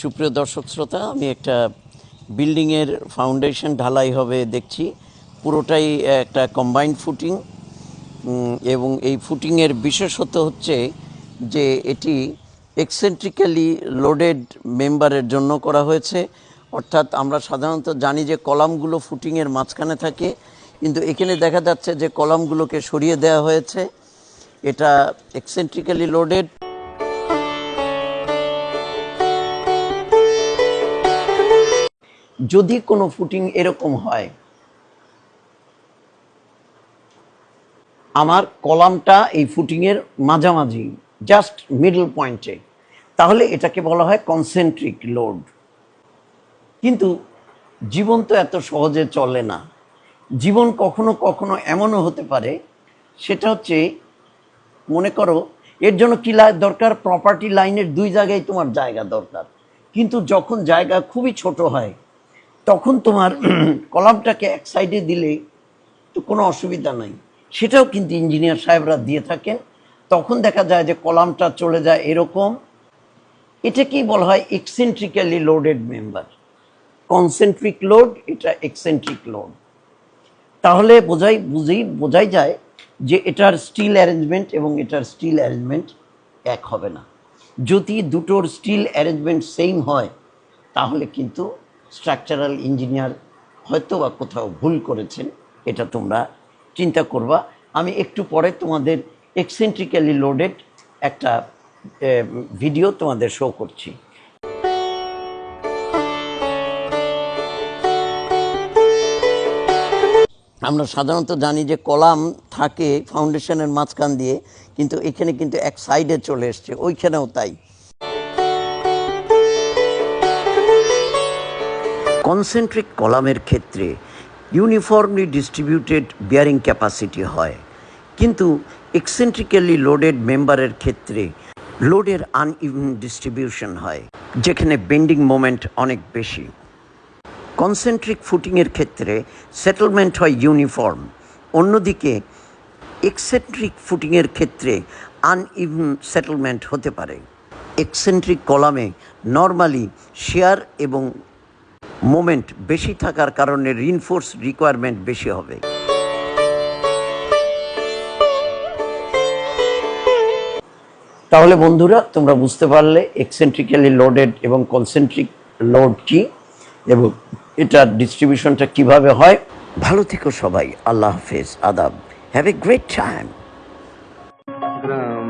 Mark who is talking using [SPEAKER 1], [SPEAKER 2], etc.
[SPEAKER 1] সুপ্রিয় দর্শক শ্রোতা, আমি একটা বিল্ডিংয়ের ফাউন্ডেশন ঢালাই হবে দেখছি। পুরোটাই একটা কম্বাইন্ড ফুটিং এবং এই ফুটিংয়ের বিশেষত্ব হচ্ছে যে এটি এক্সেন্ট্রিক্যালি লোডেড মেম্বারের জন্য করা হয়েছে। অর্থাৎ আমরা সাধারণত জানি যে কলামগুলো ফুটিংয়ের মাঝখানে থাকে, কিন্তু এখানে দেখা যাচ্ছে যে কলামগুলোকে সরিয়ে দেওয়া হয়েছে। এটা এক্সেন্ট্রিক্যালি লোডেড যদি কোনো ফুটিং এরকম হয়, আমার কলামটা এই ফুটিংয়ের মাঝামাঝি জাস্ট মিডল পয়েন্টে তাহলে এটাকে বলা হয় কনসেন্ট্রিক লোড কিন্তু জীবন তো এত সহজে চলে না। জীবন কখনো কখনো এমনও হতে পারে, সেটা হচ্ছে, মনে করো, এর জন্য কি দরকার? প্রপার্টি লাইনের দুই জায়গায় তোমার জায়গা দরকার। কিন্তু যখন জায়গা খুবই ছোট হয় তখন তোমার কলামটাকে এক সাইডে দিলে তো কোনো অসুবিধা নাই। সেটাও কিন্তু ইঞ্জিনিয়ার সাহেবরা দিয়ে থাকেন। তখন দেখা যায় যে কলামটা চলে যায় এরকম। এটাকেই বলা হয় eccentrically loaded member concentric load এটা এক্সেন্ট্রিক লোড তাহলে বোঝাই, বুঝেই, বোঝাই যায় যে এটার স্টিল অ্যারেঞ্জমেন্ট এবং এটার স্টিল অ্যারেঞ্জমেন্ট এক হবে না। যদি দুটোর স্টিল অ্যারেঞ্জমেন্ট সেম হয়, তাহলে কিন্তু স্ট্রাকচারাল ইঞ্জিনিয়ার হয়তো বা কোথাও ভুল করেছেন, এটা তোমরা চিন্তা করবা। আমি একটু পরে তোমাদের এক্সেন্ট্রিক্যালি লোডেড একটা ভিডিও তোমাদের শো করছি। আমরা সাধারণত জানি যে কলাম থাকে ফাউন্ডেশনের মাঝখান দিয়ে, কিন্তু এখানে কিন্তু এক সাইডে চলে এসছে, ওইখানেও তাই। কনসেন্ট্রিক কলামের ক্ষেত্রে ইউনিফর্মলি ডিস্ট্রিবিউটেড বিয়ারিং ক্যাপাসিটি হয়। কিন্তু এক্সেন্ট্রিক্যালি লোডেড মেম্বারের ক্ষেত্রে লোডের আনইভেন ডিস্ট্রিবিউশন হয়, যেখানে বেন্ডিং মোমেন্ট অনেক বেশি। কনসেন্ট্রিক ফুটিংয়ের ক্ষেত্রে সেটেলমেন্ট হয় ইউনিফর্ম অন্যদিকে এক্সেন্ট্রিক ফুটিংয়ের ক্ষেত্রে আনইভেন সেটেলমেন্ট হতে পারে। এক্সেন্ট্রিক কলামে নর্মালি শেয়ার এবং মোমেন্ট বেশি থাকার কারণে রিনফোর্স রিকোয়ারমেন্ট বেশি হবে। তাহলে বন্ধুরা তোমরা বুঝতে পারলে এক্সেন্ট্রিক্যালি লোডেড এবং কনসেন্ট্রিক লোড কি এবং এটার ডিস্ট্রিবিউশনটা কীভাবে হয়। ভালো থেকো সবাই আল্লাহ হাফেজ আদাব। Have a great time
[SPEAKER 2] gram